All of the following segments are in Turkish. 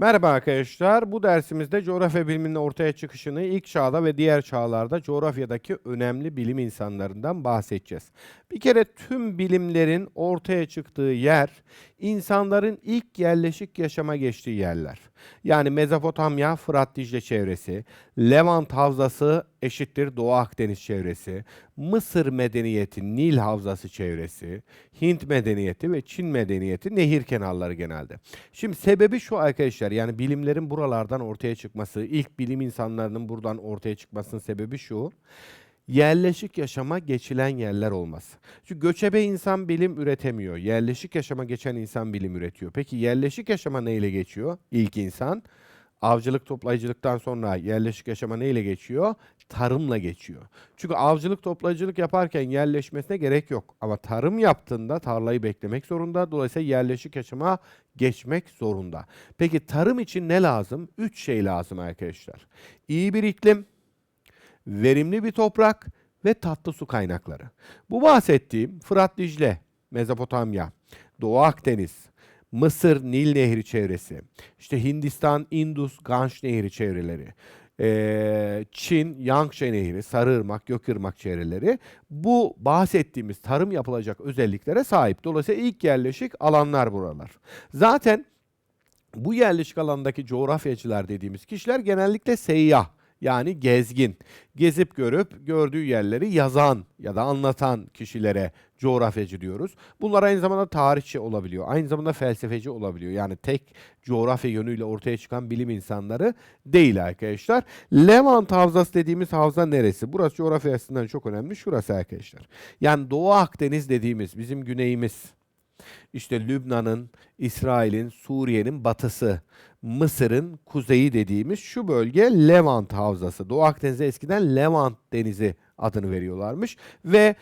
Merhaba arkadaşlar. Bu dersimizde coğrafya biliminin ortaya çıkışını ilk çağda ve diğer çağlarda coğrafyadaki önemli bilim insanlarından bahsedeceğiz. Bir kere tüm bilimlerin ortaya çıktığı yer insanların ilk yerleşik yaşama geçtiği yerler. Yani Mezopotamya, Fırat Dicle çevresi, Levant Havzası eşittir Doğu Akdeniz çevresi, Mısır medeniyeti Nil Havzası çevresi, Hint medeniyeti ve Çin medeniyeti nehir kenarları genelde. Şimdi sebebi şu arkadaşlar yani bilimlerin buralardan ortaya çıkması, ilk bilim insanlarının buradan ortaya çıkmasının sebebi şu. Yerleşik yaşama geçilen yerler olması. Çünkü göçebe insan bilim üretemiyor. Yerleşik yaşama geçen insan bilim üretiyor. Peki yerleşik yaşama neyle geçiyor? İlk insan avcılık toplayıcılıktan sonra yerleşik yaşama neyle geçiyor? Tarımla geçiyor. Çünkü avcılık toplayıcılık yaparken yerleşmesine gerek yok. Ama tarım yaptığında tarlayı beklemek zorunda. Dolayısıyla yerleşik yaşama geçmek zorunda. Peki tarım için ne lazım? Üç şey lazım arkadaşlar. İyi bir iklim, verimli bir toprak ve tatlı su kaynakları. Bu bahsettiğim Fırat Dicle, Mezopotamya, Doğu Akdeniz, Mısır Nil Nehri çevresi, işte Hindistan Indus Ganj Nehri çevreleri, eee, Çin Yangtze Nehri, Sarıırmak, Gökırmak çevreleri bu bahsettiğimiz tarım yapılacak özelliklere sahip. Dolayısıyla ilk yerleşik alanlar buralar. Zaten bu yerleşik alandaki coğrafyacılar dediğimiz kişiler genellikle seyyah yani gezgin. Gezip görüp gördüğü yerleri yazan ya da anlatan kişilere coğrafyacı diyoruz. Bunlar aynı zamanda tarihçi olabiliyor. Aynı zamanda felsefeci olabiliyor. Yani tek coğrafya yönüyle ortaya çıkan bilim insanları değil arkadaşlar. Levant Havzası dediğimiz havza neresi? Burası coğrafya açısından çok önemli. Şurası arkadaşlar. Yani Doğu Akdeniz dediğimiz bizim güneyimiz. İşte Lübnan'ın, İsrail'in, Suriye'nin batısı, Mısır'ın kuzeyi dediğimiz şu bölge Levant Havzası. Doğu Akdeniz'e eskiden Levant Denizi adını veriyorlarmış ve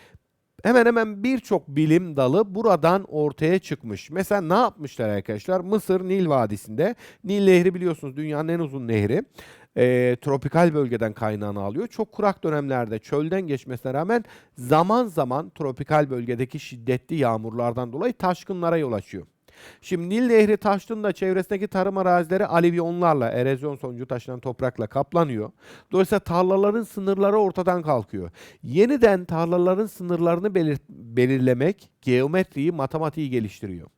hemen hemen birçok bilim dalı buradan ortaya çıkmış. Mesela ne yapmışlar arkadaşlar? Mısır Nil Vadisi'nde. Nil Nehri biliyorsunuz dünyanın en uzun nehri. Ee, tropikal bölgeden kaynağını alıyor. Çok kurak dönemlerde çölden geçmesine rağmen zaman zaman tropikal bölgedeki şiddetli yağmurlardan dolayı taşkınlara yol açıyor. Şimdi Nil Nehri taştığında çevresindeki tarım arazileri alivyonlarla, erozyon sonucu taşınan toprakla kaplanıyor. Dolayısıyla tarlaların sınırları ortadan kalkıyor. Yeniden tarlaların sınırlarını belir- belirlemek geometriyi, matematiği geliştiriyor.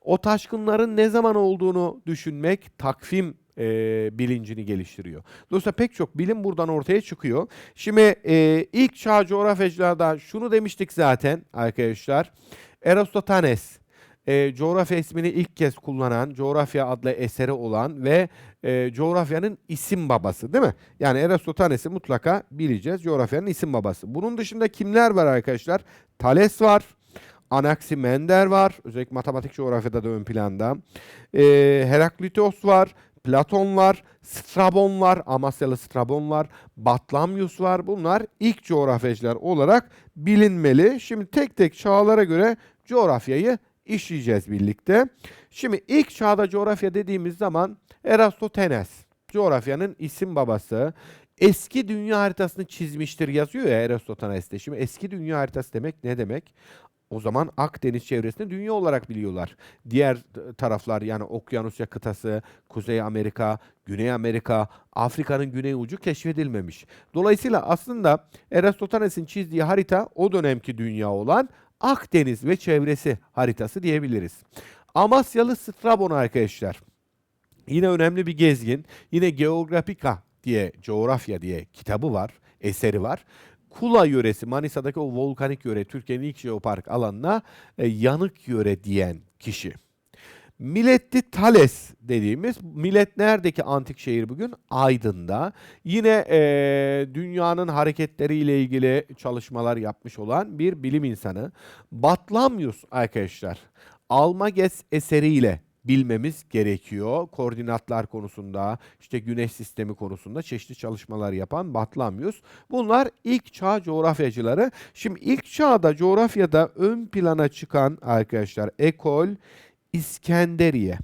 O taşkınların ne zaman olduğunu düşünmek takvim e, bilincini geliştiriyor. Dolayısıyla pek çok bilim buradan ortaya çıkıyor. Şimdi e, ilk çağ coğrafyacılarda şunu demiştik zaten arkadaşlar. Eratosthenes e, coğrafya ismini ilk kez kullanan, coğrafya adlı eseri olan ve e, coğrafyanın isim babası değil mi? Yani Eratosthenes'i mutlaka bileceğiz. Coğrafyanın isim babası. Bunun dışında kimler var arkadaşlar? Thales var. Anaximander var. Özellikle matematik coğrafyada da ön planda. E, Heraklitos var. Platon var. Strabon var. Amasyalı Strabon var. Batlamyus var. Bunlar ilk coğrafyacılar olarak bilinmeli. Şimdi tek tek çağlara göre coğrafyayı işleyeceğiz birlikte. Şimdi ilk çağda coğrafya dediğimiz zaman Eratosthenes coğrafyanın isim babası. Eski dünya haritasını çizmiştir yazıyor ya Eratosthenes'te. Şimdi eski dünya haritası demek ne demek? O zaman Akdeniz çevresini dünya olarak biliyorlar. Diğer taraflar yani Okyanusya kıtası, Kuzey Amerika, Güney Amerika, Afrika'nın güney ucu keşfedilmemiş. Dolayısıyla aslında Eratosthenes'in çizdiği harita o dönemki dünya olan Akdeniz ve çevresi haritası diyebiliriz. Amasyalı Strabon arkadaşlar. Yine önemli bir gezgin. Yine Geografika diye, coğrafya diye kitabı var, eseri var. Kula yöresi, Manisa'daki o volkanik yöre, Türkiye'nin ilk jeopark alanına e, yanık yöre diyen kişi. Miletti Thales dediğimiz, Millet neredeki antik şehir bugün? Aydın'da. Yine e, dünyanın hareketleriyle ilgili çalışmalar yapmış olan bir bilim insanı. Batlamyus arkadaşlar, Almages eseriyle bilmemiz gerekiyor. Koordinatlar konusunda, işte güneş sistemi konusunda çeşitli çalışmalar yapan Batlamyus. Bunlar ilk çağ coğrafyacıları. Şimdi ilk çağda coğrafyada ön plana çıkan arkadaşlar ekol İskenderiye.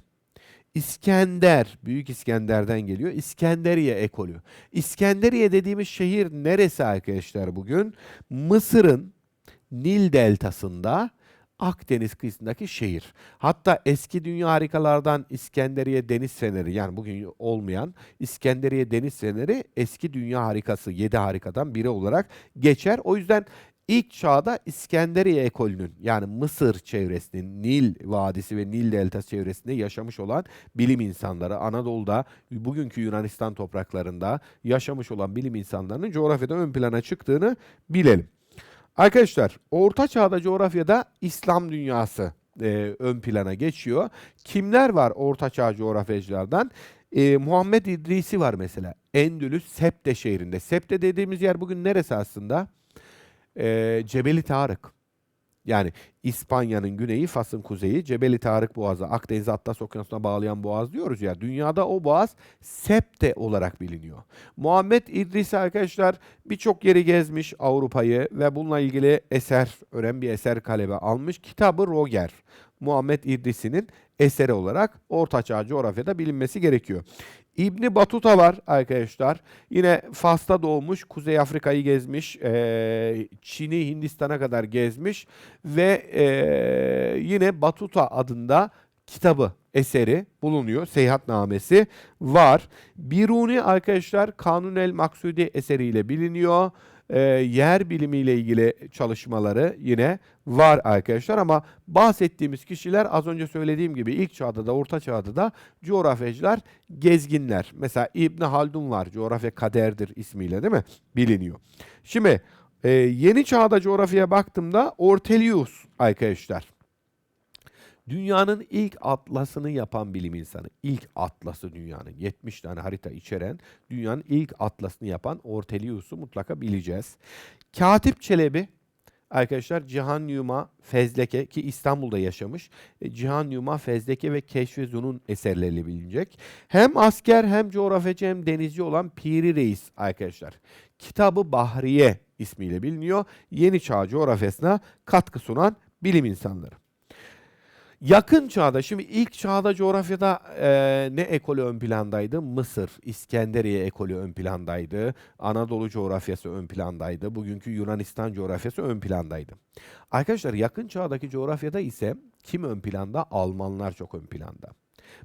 İskender, Büyük İskender'den geliyor. İskenderiye ekolü. İskenderiye dediğimiz şehir neresi arkadaşlar bugün? Mısır'ın Nil deltasında Akdeniz kıyısındaki şehir. Hatta eski dünya harikalardan İskenderiye Deniz Feneri yani bugün olmayan İskenderiye Deniz Feneri eski dünya harikası, yedi harikadan biri olarak geçer. O yüzden ilk çağda İskenderiye ekolünün yani Mısır çevresinin Nil Vadisi ve Nil Deltası çevresinde yaşamış olan bilim insanları Anadolu'da bugünkü Yunanistan topraklarında yaşamış olan bilim insanlarının coğrafyada ön plana çıktığını bilelim. Arkadaşlar Orta Çağ'da coğrafyada İslam dünyası e, ön plana geçiyor. Kimler var Orta Çağ coğrafyacılardan? E, Muhammed İdrisi var mesela. Endülüs Septe şehrinde. Septe dediğimiz yer bugün neresi aslında? E, Cebeli Tarık. Yani İspanya'nın güneyi, Fas'ın kuzeyi, Cebeli Tarık Boğazı, Akdeniz Atlas Okyanusu'na bağlayan boğaz diyoruz ya. Dünyada o boğaz Septe olarak biliniyor. Muhammed İdris arkadaşlar birçok yeri gezmiş Avrupa'yı ve bununla ilgili eser, önemli bir eser kaleme almış. Kitabı Roger. Muhammed İdris'inin eseri olarak Orta Çağ coğrafyada bilinmesi gerekiyor. İbni Batuta var arkadaşlar. Yine Fas'ta doğmuş, Kuzey Afrika'yı gezmiş, eee, Çin'i Hindistan'a kadar gezmiş ve eee, yine Batuta adında kitabı, eseri bulunuyor. Seyahatnamesi var. Biruni arkadaşlar Kanun el Maksudi eseriyle biliniyor. Eee, yer bilimiyle ilgili çalışmaları yine var arkadaşlar ama bahsettiğimiz kişiler az önce söylediğim gibi ilk çağda da orta çağda da coğrafyacılar, gezginler. Mesela İbn Haldun var. Coğrafya kaderdir ismiyle değil mi? Biliniyor. Şimdi e, yeni çağda coğrafyaya baktığımda Ortelius arkadaşlar. Dünyanın ilk atlasını yapan bilim insanı. İlk atlası dünyanın. 70 tane harita içeren dünyanın ilk atlasını yapan Ortelius'u mutlaka bileceğiz. Katip Çelebi Arkadaşlar Cihan Yuma Fezleke ki İstanbul'da yaşamış. E, Cihan Yuma Fezleke ve Keşfi Zun'un eserleriyle bilinecek. Hem asker hem coğrafyacı hem denizci olan Piri Reis arkadaşlar. Kitabı Bahriye ismiyle biliniyor. Yeni çağ coğrafyasına katkı sunan bilim insanları. Yakın çağda, şimdi ilk çağda coğrafyada eee, ne ekolü ön plandaydı? Mısır, İskenderiye ekolü ön plandaydı. Anadolu coğrafyası ön plandaydı. Bugünkü Yunanistan coğrafyası ön plandaydı. Arkadaşlar yakın çağdaki coğrafyada ise kim ön planda? Almanlar çok ön planda.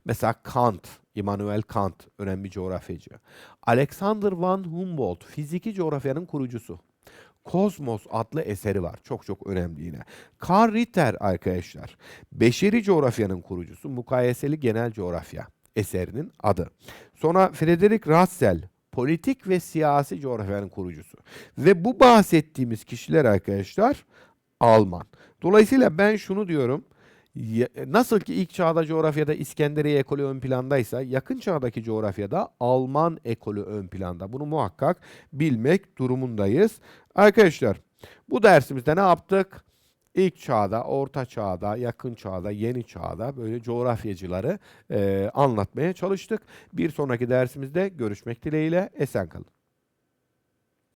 Mesela Kant, Immanuel Kant önemli coğrafyacı. Alexander von Humboldt fiziki coğrafyanın kurucusu. Kozmos adlı eseri var. Çok çok önemli yine. Karl Ritter arkadaşlar. Beşeri coğrafyanın kurucusu. Mukayeseli genel coğrafya eserinin adı. Sonra Frederick Russell. Politik ve siyasi coğrafyanın kurucusu. Ve bu bahsettiğimiz kişiler arkadaşlar Alman. Dolayısıyla ben şunu diyorum. Ya- Nasıl ki ilk çağda coğrafyada İskenderiye ekolü ön plandaysa yakın çağdaki coğrafyada Alman ekolü ön planda. Bunu muhakkak bilmek durumundayız. Arkadaşlar bu dersimizde ne yaptık? İlk çağda, orta çağda, yakın çağda, yeni çağda böyle coğrafyacıları eee, anlatmaya çalıştık. Bir sonraki dersimizde görüşmek dileğiyle esen kalın.